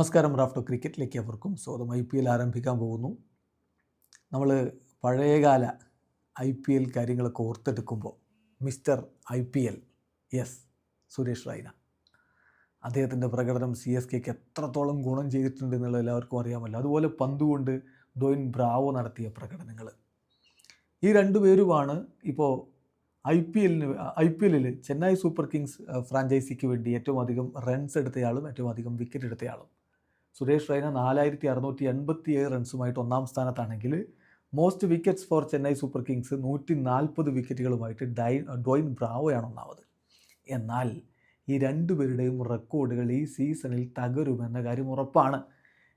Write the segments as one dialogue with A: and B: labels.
A: നമസ്കാരം റാഫ്റ്റോ ക്രിക്കറ്റിലേക്ക് അവർക്കും സ്വന്തം ഐ പി എൽ ആരംഭിക്കാൻ പോകുന്നു. നമ്മൾ പഴയകാല ഐ പി എൽ കാര്യങ്ങളൊക്കെ ഓർത്തെടുക്കുമ്പോൾ mister I P L yes Suresh Raina അദ്ദേഹത്തിന്റെ പ്രകടനം സി എസ് കെക്ക് എത്രത്തോളം ഗുണം ചെയ്തിട്ടുണ്ട് എന്നുള്ളത് എല്ലാവർക്കും അറിയാമല്ലോ. അതുപോലെ പന്തുകൊണ്ട് ഡോയിൻ ബ്രാവോ നടത്തിയ പ്രകടനങ്ങൾ. ഈ രണ്ടുപേരുമാണ് ഇപ്പോൾ ഐ പി എല്ലിന് ഐ പി എല്ലിൽ ചെന്നൈ സൂപ്പർ കിങ്സ് ഫ്രാഞ്ചൈസിക്ക് വേണ്ടി ഏറ്റവും അധികം റൺസ് എടുത്തയാളും ഏറ്റവും അധികം വിക്കറ്റ് എടുത്തയാളും. സുരേഷ് റൈന നാലായിരത്തി അറുന്നൂറ്റി എൺപത്തി ഏഴ് റൺസുമായിട്ട് ഒന്നാം സ്ഥാനത്താണെങ്കിൽ most wickets for Chennai super kings നൂറ്റി നാൽപ്പത് വിക്കറ്റുകളുമായിട്ട് ഡൈ ഡോയിൻ ബ്രാവോയാണ് ഒന്നാമത്. എന്നാൽ ഈ രണ്ടുപേരുടെയും റെക്കോർഡുകൾ ഈ സീസണിൽ തകരുമെന്ന കാര്യം ഉറപ്പാണ്.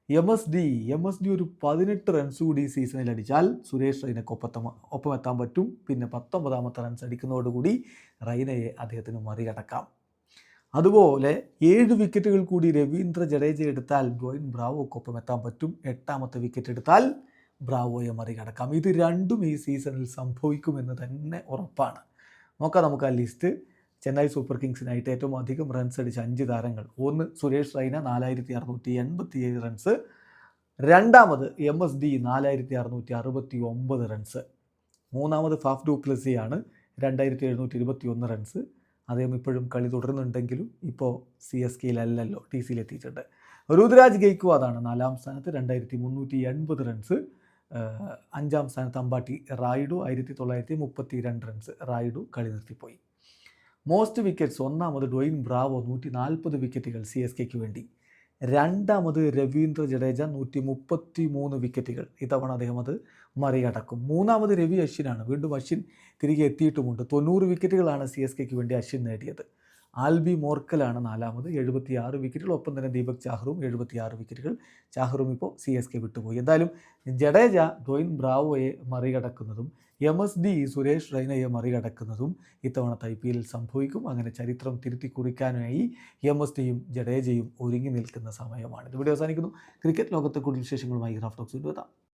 A: M S D M S D ഒരു പതിനെട്ട് റൺസ് കൂടി ഈ സീസണിൽ അടിച്ചാൽ സുരേഷ് റൈനയ്ക്ക് ഒപ്പത്തമ ഒപ്പമെത്താൻ പറ്റും. പിന്നെ പത്തൊമ്പതാമത്തെ റൺസ് അടിക്കുന്നതോടുകൂടി റൈനയെ അദ്ദേഹത്തിന് മറികടക്കാം. അതുപോലെ ഏഴ് വിക്കറ്റുകൾ കൂടി രവീന്ദ്ര ജഡേജ എടുത്താൽ ഗോയിൻ ബ്രാവോക്കൊപ്പം എത്താൻ പറ്റും. എട്ടാമത്തെ വിക്കറ്റ് എടുത്താൽ ബ്രാവോയെ മറികടക്കാം. ഇത് രണ്ടും ഈ സീസണിൽ സംഭവിക്കുമെന്ന് തന്നെ ഉറപ്പാണ്. നോക്കാം നമുക്ക് ആ ലിസ്റ്റ് ചെന്നൈ സൂപ്പർ കിങ്സിനായിട്ട് ഏറ്റവും അധികം റൺസ് അടിച്ച അഞ്ച് താരങ്ങൾ. ഒന്ന് സുരേഷ് റൈന നാലായിരത്തി അറുന്നൂറ്റി എൺപത്തി ഏഴ് റൺസ് രണ്ടാമത് എം എസ് ഡി നാലായിരത്തി അറുന്നൂറ്റി അറുപത്തി ഒമ്പത് റൺസ് മൂന്നാമത് ഫാഫ് ഡു പ്ലസിയാണ് രണ്ടായിരത്തി എഴുന്നൂറ്റി ഇരുപത്തി ഒന്ന് റൺസ് അദ്ദേഹം ഇപ്പോഴും കളി തുടരുന്നുണ്ടെങ്കിലും ഇപ്പോൾ സി എസ് കെയിലല്ലല്ലോ ടി സിയിൽ എത്തിയിട്ടുണ്ട് രുദ്രാജ് ഗെയ്ക്വാദാണ് നാലാം സ്ഥാനത്ത് രണ്ടായിരത്തി മുന്നൂറ്റി എൺപത് റൺസ് അഞ്ചാം സ്ഥാനത്ത് അമ്പാട്ടി റായിഡു ആയിരത്തി തൊള്ളായിരത്തി മുപ്പത്തി രണ്ട് റൺസ് റായിഡു കളി നിർത്തിപ്പോയി. മോസ്റ്റ് വിക്കറ്റ്സ് ഒന്നാമത് ഡൊയിൻ ബ്രാവോ നൂറ്റി നാൽപ്പത് വിക്കറ്റുകൾ സി എസ് കെക്ക് വേണ്ടി. രണ്ടാമത് രവീന്ദ്ര ജഡേജ നൂറ്റി മുപ്പത്തി മൂന്ന് വിക്കറ്റുകൾ. ഇത്തവണ അദ്ദേഹം അത് മറികടക്കും. മൂന്നാമത് രവി അശ്വിനാണ്. വീണ്ടും അശ്വിൻ തിരികെ എത്തിയിട്ടുമുണ്ട്. തൊണ്ണൂറ് വിക്കറ്റുകളാണ് സി എസ് കെക്ക് വേണ്ടി അശ്വിൻ നേടിയത്. ആൽബി മോർക്കലാണ് നാലാമത്. എഴുപത്തിയാറ് വിക്കറ്റുകൾ ഒപ്പം തന്നെ ദീപക് ചാഹറും എഴുപത്തിയാറ് വിക്കറ്റുകൾ ചാഹറും ഇപ്പോൾ സി എസ് കെ വിട്ടുപോയി. എന്തായാലും ജഡേജ ഡൊയിൻ ബ്രാവോയെ മറികടക്കുന്നതും എം എസ് ഡി സുരേഷ് റൈനയെ മറികടക്കുന്നതും ഇത്തവണത്തെ ഐ പി എല്ലിൽ സംഭവിക്കും. അങ്ങനെ ചരിത്രം തിരുത്തി കുറിക്കാനായി എം എസ് ഡിയും ജഡേജയും ഒരുങ്ങി നിൽക്കുന്ന സമയമാണ് ഇത് വീഡിയോ അവസാനിക്കുന്നു. ക്രിക്കറ്റ് ലോകത്തെ കൂടുതൽ വിശേഷങ്ങളുമായി റാഫ്റ്റോക്സ് എത്താം.